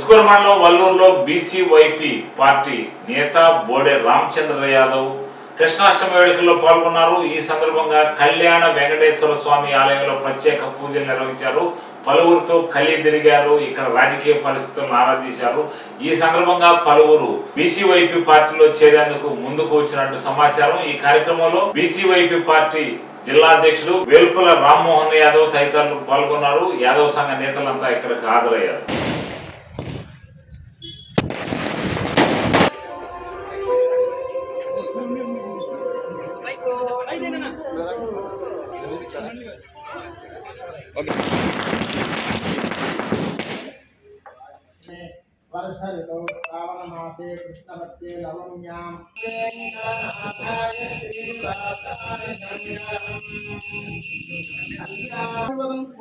ముత్తుకూరు మండలం వల్లూరులో BCYP party నేత బోడే రామచంద్ర యాదవ్ కృష్ణాష్టమి వేడుకల్లో పాల్గొన్నారు. ఈ సందర్భంగా కళ్యాణ వెంకటేశ్వర స్వామి ఆలయంలో ప్రత్యేక పూజలు నిర్వహించారు. పలువురితో కలి తిరిగారు. ఇక్కడ రాజకీయ పరిస్థితులను ఆరాధించారు ఈ సందర్భంగా పలువురు బీసీవైపీ పార్టీలో చేరేందుకు ముందుకు వచ్చినట్టు సమాచారం. ఈ కార్యక్రమంలో బీసీవైపీ పార్టీ జిల్లా అధ్యక్షుడు వేల్పుల రామ్మోహన్ యాదవ్ తదితరులు పాల్గొన్నారు. యాదవ్ సంఘ నేతలంతా ఇక్కడికి హాజరయ్యారు. वर्षऋतौ श्रावणमासे कृष्णपक्षे नवम्याम्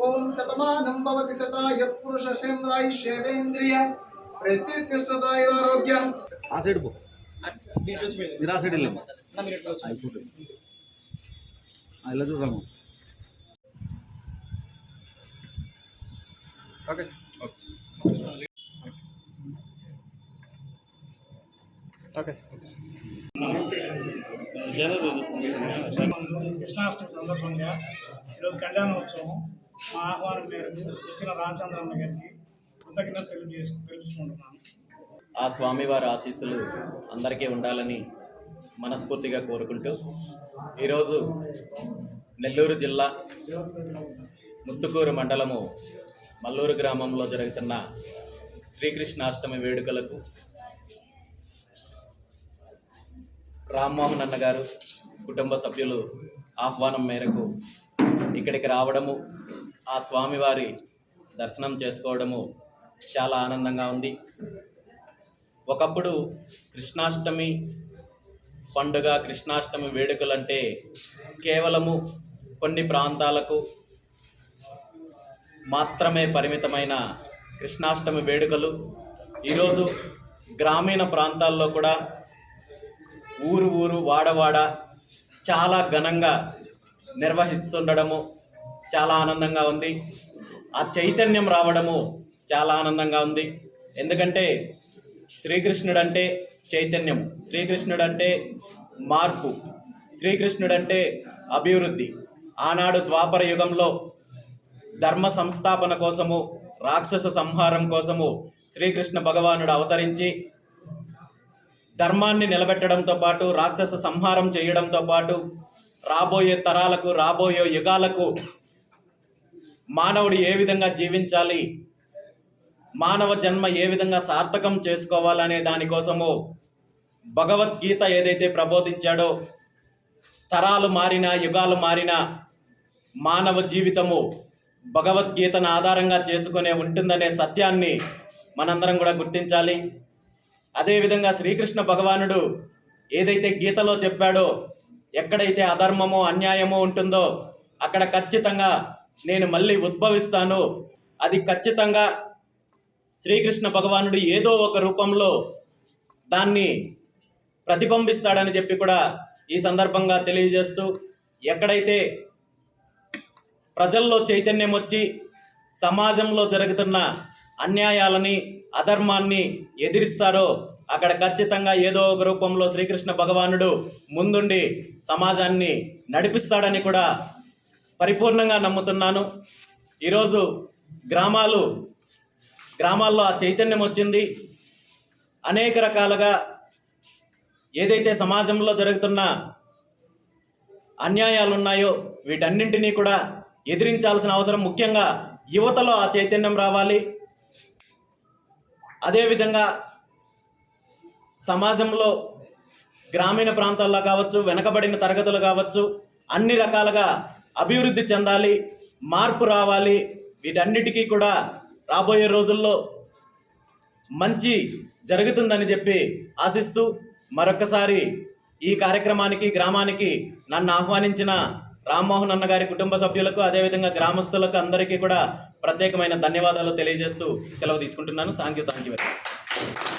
ఓం శతమానం భవతి శతాయ పురుష శేంద్రాయుష్యేంద్రియ ప్రత్యుత్తిష్టదాయురారోగ్యం ఆ సైడ్ పో మీరు ఆ సైడ్ వెళ్ళాము అయిపోతుంది ఆ, ఇలా చూడరాము కృష్ణాష్టమి సందర్భంగా ఈరోజు కళ్యాణోత్సవం మా ఆహ్వానం మేరకు వచ్చిన రామచంద్రమ్మ గారికి కృతజ్ఞత తెలియజేసు తెలుసుకుంటున్నాను ఆ స్వామివారి ఆశీస్సులు అందరికీ ఉండాలని మనస్ఫూర్తిగా కోరుకుంటూ ఈరోజు నెల్లూరు జిల్లా ముత్తుకూరు మండలము మల్లూరు గ్రామంలో జరుగుతున్న శ్రీకృష్ణాష్టమి వేడుకలకు రామ్మోహన్ అన్నగారు కుటుంబ సభ్యులు ఆహ్వానం మేరకు ఇక్కడికి రావడము ఆ స్వామివారి దర్శనం చేసుకోవడము చాలా ఆనందంగా ఉంది. ఒకప్పుడు కృష్ణాష్టమి పండుగ కృష్ణాష్టమి వేడుకలంటే కేవలము కొన్ని ప్రాంతాలకు మాత్రమే పరిమితమైన కృష్ణాష్టమి వేడుకలు. ఈరోజు గ్రామీణ ప్రాంతాల్లో కూడా ఊరు ఊరు వాడవాడ చాలా ఘనంగా నిర్వహిస్తుండడము చాలా ఆనందంగా ఉంది. ఆ చైతన్యం రావడము చాలా ఆనందంగా ఉంది. ఎందుకంటే శ్రీకృష్ణుడు అంటే చైతన్యం శ్రీకృష్ణుడు అంటే మార్పు శ్రీకృష్ణుడు అంటే అభివృద్ధి. ఆనాడు ద్వాపర యుగంలో ధర్మ సంస్థాపన కోసము రాక్షస సంహారం కోసము శ్రీకృష్ణ భగవానుడు అవతరించి ధర్మాన్ని నిలబెట్టడంతో పాటు రాక్షస సంహారం చేయడంతో పాటు రాబోయే తరాలకు రాబోయే యుగాలకు మానవుడు ఏ విధంగా జీవించాలి మానవ జన్మ ఏ విధంగా సార్థకం చేసుకోవాలనే దానికోసము భగవద్గీత ఏదైతే ప్రబోధించాడో తరాలు మారినా యుగాలు మారినా మానవ జీవితము భగవద్గీతను ఆధారంగా చేసుకునే ఉంటుందనే సత్యాన్ని మనందరం కూడా గుర్తించాలి. అదేవిధంగా శ్రీకృష్ణ భగవానుడు ఏదైతే గీతలో చెప్పాడో ఎక్కడైతే అధర్మమో అన్యాయమో ఉంటుందో అక్కడ ఖచ్చితంగా నేను మళ్ళీ ఉద్భవిస్తాను. అది ఖచ్చితంగా శ్రీకృష్ణ భగవానుడు ఏదో ఒక రూపంలో దాన్ని ప్రతిబింబిస్తాడని చెప్పి కూడా ఈ సందర్భంగా తెలియజేస్తూ ఎక్కడైతే ప్రజల్లో చైతన్యం వచ్చి సమాజంలో జరుగుతున్న అన్యాయాలని అధర్మాన్ని ఎదిరిస్తారో అక్కడ ఖచ్చితంగా ఏదో ఒక రూపంలో శ్రీకృష్ణ భగవానుడు ముందుండి సమాజాన్ని నడిపిస్తాడని కూడా పరిపూర్ణంగా నమ్ముతున్నాను. ఈరోజు గ్రామాలు గ్రామాల్లో ఆ చైతన్యం వచ్చింది. అనేక రకాలుగా ఏదైతే సమాజంలో జరుగుతున్న అన్యాయాలు ఉన్నాయో వీటన్నింటినీ కూడా ఎదిరించాల్సిన అవసరం ముఖ్యంగా యువతలో ఆ చైతన్యం రావాలి. అదేవిధంగా సమాజంలో గ్రామీణ ప్రాంతాల్లో కావచ్చు వెనకబడిన తరగతులు కావచ్చు అన్ని రకాలుగా అభివృద్ధి చెందాలి మార్పు రావాలి. వీటన్నిటికీ కూడా రాబోయే రోజుల్లో మంచి జరుగుతుందని చెప్పి ఆశిస్తూ మరొకసారి ఈ కార్యక్రమానికి గ్రామానికి నన్ను ఆహ్వానించిన రామ్మోహన్ అన్న గారి కుటుంబ సభ్యులకు అదేవిధంగా గ్రామస్తులకు అందరికీ కూడా ప్రత్యేకమైన ధన్యవాదాలు తెలియజేస్తూ సెలవు తీసుకుంటున్నాను. Thank you thank you very much